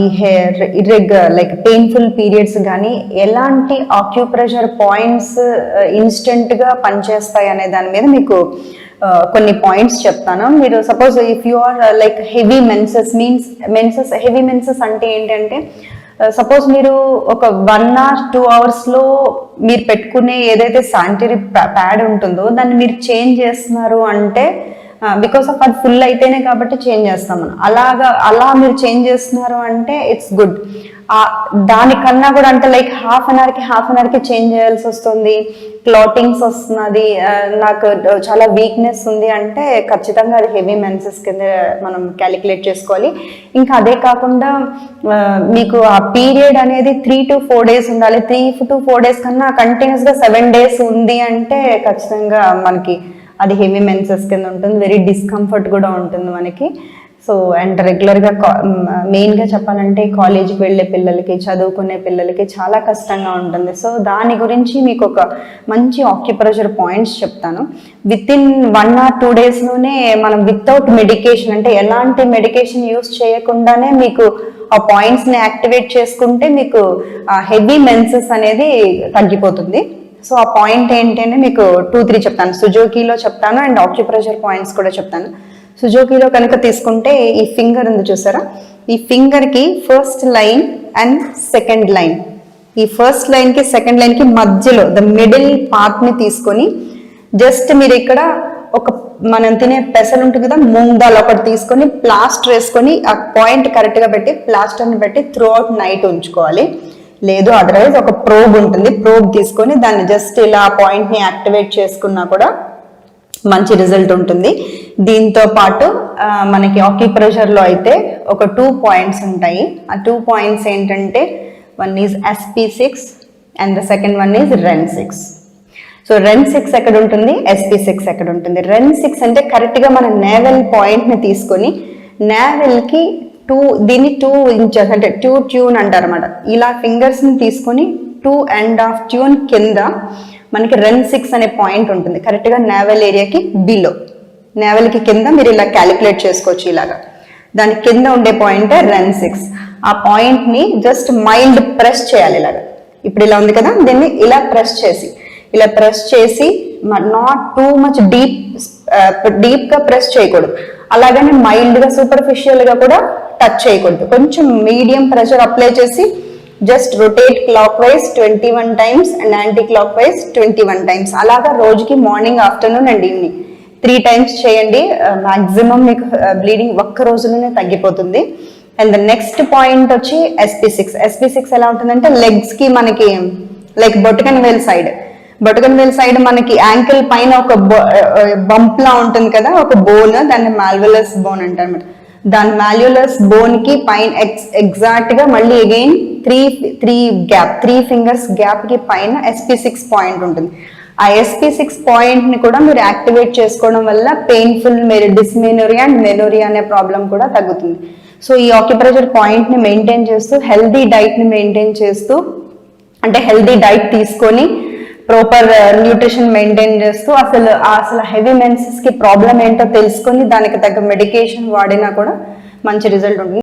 ఈ hair irregular like painful periods కానీ ఎలాంటి ఆక్యుప్రెషర్ పాయింట్స్ ఇన్స్టెంట్గా పనిచేస్తాయి అనే దాని మీద మీకు కొన్ని పాయింట్స్ చెప్తాను. మీరు suppose if you are like heavy menses means menses heavy menses అంటే ఏంటంటే సపోజ్ మీరు ఒక వన్ అవర్ టూ అవర్స్లో మీరు పెట్టుకునే ఏదైతే శానిటరీ ప్యాడ్ ఉంటుందో దాన్ని మీరు చేంజ్ చేస్తున్నారు అంటే బికాస్ ఆఫ్ అది ఫుల్ అయితేనే కాబట్టి చేంజ్ చేస్తాం మనం. అలాగా అలా మీరు చేంజ్ చేస్తున్నారు అంటే ఇట్స్ గుడ్ దానికన్నా కూడా అంటే లైక్ హాఫ్ అన్ అవర్కి హాఫ్ అన్ అవర్కి చేంజ్ చేయాల్సి వస్తుంది. క్లాటింగ్స్ వస్తున్నది నాకు చాలా వీక్నెస్ ఉంది అంటే ఖచ్చితంగా అది హెవీ మెన్సెస్ కింద మనం క్యాలిక్యులేట్ చేసుకోవాలి. ఇంకా అదే కాకుండా మీకు ఆ పీరియడ్ అనేది త్రీ టు ఫోర్ డేస్ ఉండాలి. త్రీ టు ఫోర్ డేస్ కన్నా కంటిన్యూస్గా సెవెన్ డేస్ ఉంది అంటే ఖచ్చితంగా మనకి అది హెవీ మెన్సెస్ కింద ఉంటుంది వెరీ డిస్కంఫర్ట్ కూడా ఉంటుంది మనకి. సో అండ్ రెగ్యులర్గా మెయిన్గా చెప్పాలంటే కాలేజీకి వెళ్ళే పిల్లలకి చదువుకునే పిల్లలకి చాలా కష్టంగా ఉంటుంది. సో దాని గురించి మీకు ఒక మంచి ఆక్యుప్రెషర్ పాయింట్స్ చెప్తాను. With in one or two డేస్లోనే మనం వితౌట్ మెడికేషన్ అంటే ఎలాంటి మెడికేషన్ యూస్ చేయకుండానే మీకు ఆ పాయింట్స్ని యాక్టివేట్ చేసుకుంటే మీకు హెవీ మెన్సెస్ అనేది తగ్గిపోతుంది. సో ఆ పాయింట్ ఏంటంటే మీకు టూ త్రీ చెప్తాను. సుజోకీలో చెప్తాను అండ్ ఆక్యుప్రెషర్ పాయింట్స్ కూడా చెప్తాను. సుజోకీలో కనుక తీసుకుంటే ఈ ఫింగర్ ఉంది చూసారా? ఈ ఫింగర్కి first line and second line ఈ ఫస్ట్ లైన్కి సెకండ్ లైన్కి మధ్యలో ద మిడిల్ పార్ట్ని తీసుకొని జస్ట్ మీరు ఇక్కడ ఒక మనం తినే పెసలు ఉంటుంది కదా మూంగ్ దాల్ ఒకటి తీసుకొని ప్లాస్టర్ వేసుకొని ఆ పాయింట్ కరెక్ట్గా పెట్టి ప్లాస్టర్ని పెట్టి త్రూ అవుట్ నైట్ ఉంచుకోవాలి. లేదు అదర్వైజ్ ఒక ప్రోబ్ ఉంటుంది. ప్రోబ్ తీసుకొని దాన్ని జస్ట్ ఇలా పాయింట్ని యాక్టివేట్ చేసుకున్నా కూడా మంచి రిజల్ట్ ఉంటుంది. దీంతో పాటు మనకి ఆక్యుప్రెషర్లో అయితే ఒక టూ పాయింట్స్ ఉంటాయి. ఆ టూ పాయింట్స్ ఏంటంటే one is SP six and the second one is ren six so ren six ఎక్కడ ఉంటుంది? ఎస్పీ సిక్స్ ఎక్కడ ఉంటుంది? రెన్ సిక్స్ అంటే కరెక్ట్గా మన నేవెల్ పాయింట్ని తీసుకొని నేవెల్కి టూ దీన్ని టూ ఇంచెస్ అంటే టూ ట్యూన్ అంటారు అనమాట ఇలా ఫింగర్స్ని తీసుకొని టూ అండ్ ఆఫ్ ట్యూన్ కింద మనకి రన్ సిక్స్ అనే పాయింట్ ఉంటుంది. కరెక్ట్గా నేవల్ ఏరియాకి బిలో నేవల్కి కింద మీరు ఇలా క్యాలిక్యులేట్ చేసుకోవచ్చు ఇలాగా. దాని కింద ఉండే పాయింట్ రన్ సిక్స్ ఆ పాయింట్ని జస్ట్ మైల్డ్ ప్రెస్ చేయాలి ఇలాగా. ఇప్పుడు ఇలా ఉంది కదా దీన్ని ఇలా ప్రెస్ చేసి ఇలా ప్రెస్ చేసి నాట్ టూ మచ్ డీప్ డీప్గా ప్రెస్ చేయకూడదు. అలాగనే మైల్డ్గా సూపర్ఫిషియల్గా కూడా టచ్ చేయకూడదు. కొంచెం మీడియం ప్రెషర్ అప్లై చేసి just rotate clockwise twenty one times and anticlockwise twenty one times అలాగా రోజుకి morning afternoon and evening three times చేయండి. Uh, మాక్సిమం మీకు uh, బ్లీడింగ్ ఒక్క రోజులోనే తగ్గిపోతుంది. అండ్ ద నెక్స్ట్ పాయింట్ వచ్చి ఎస్పీ సిక్స్ ఎస్పీ సిక్స్ ఎలా ఉంటుందంటే లెగ్స్కి మనకి లైక్ బొటకన్ వేల్ సైడ్ బొటకన్ వేల్ సైడ్ మనకి యాంకిల్ పైన ఒక బంప్ uh, లా ఉంటుంది కదా ఒక బోన్ దాన్ని మాల్యులస్ బోన్ అంటారు దాని మాల్యులస్ బోన్కి పైన ఎక్స్ ఎగ్జాక్ట్గా మళ్ళీ again three three gap three fingers గ్యాప్కి పైన ఎస్పీ సిక్స్ పాయింట్ ఉంటుంది. ఆ ఎస్పీ సిక్స్ పాయింట్ని కూడా మీరు యాక్టివేట్ చేసుకోవడం వల్ల పెయిన్ఫుల్ మీరు డిస్మెనోరియా అండ్ మెనోరియా అనే ప్రాబ్లం కూడా తగ్గుతుంది. సో ఈ ఆక్యుప్రెషర్ పాయింట్ని మెయింటైన్ చేస్తూ హెల్దీ డైట్ని మెయింటైన్ చేస్తూ అంటే హెల్దీ డైట్ తీసుకొని ప్రాపర్ న్యూట్రిషన్ మెయింటైన్ చేస్తూ అసలు అసలు హెవీ మెన్సెస్కి ప్రాబ్లం ఏంటో తెలుసుకొని దానికి తగ్గ మెడికేషన్ వాడినా కూడా మంచి రిజల్ట్ ఉంటుంది.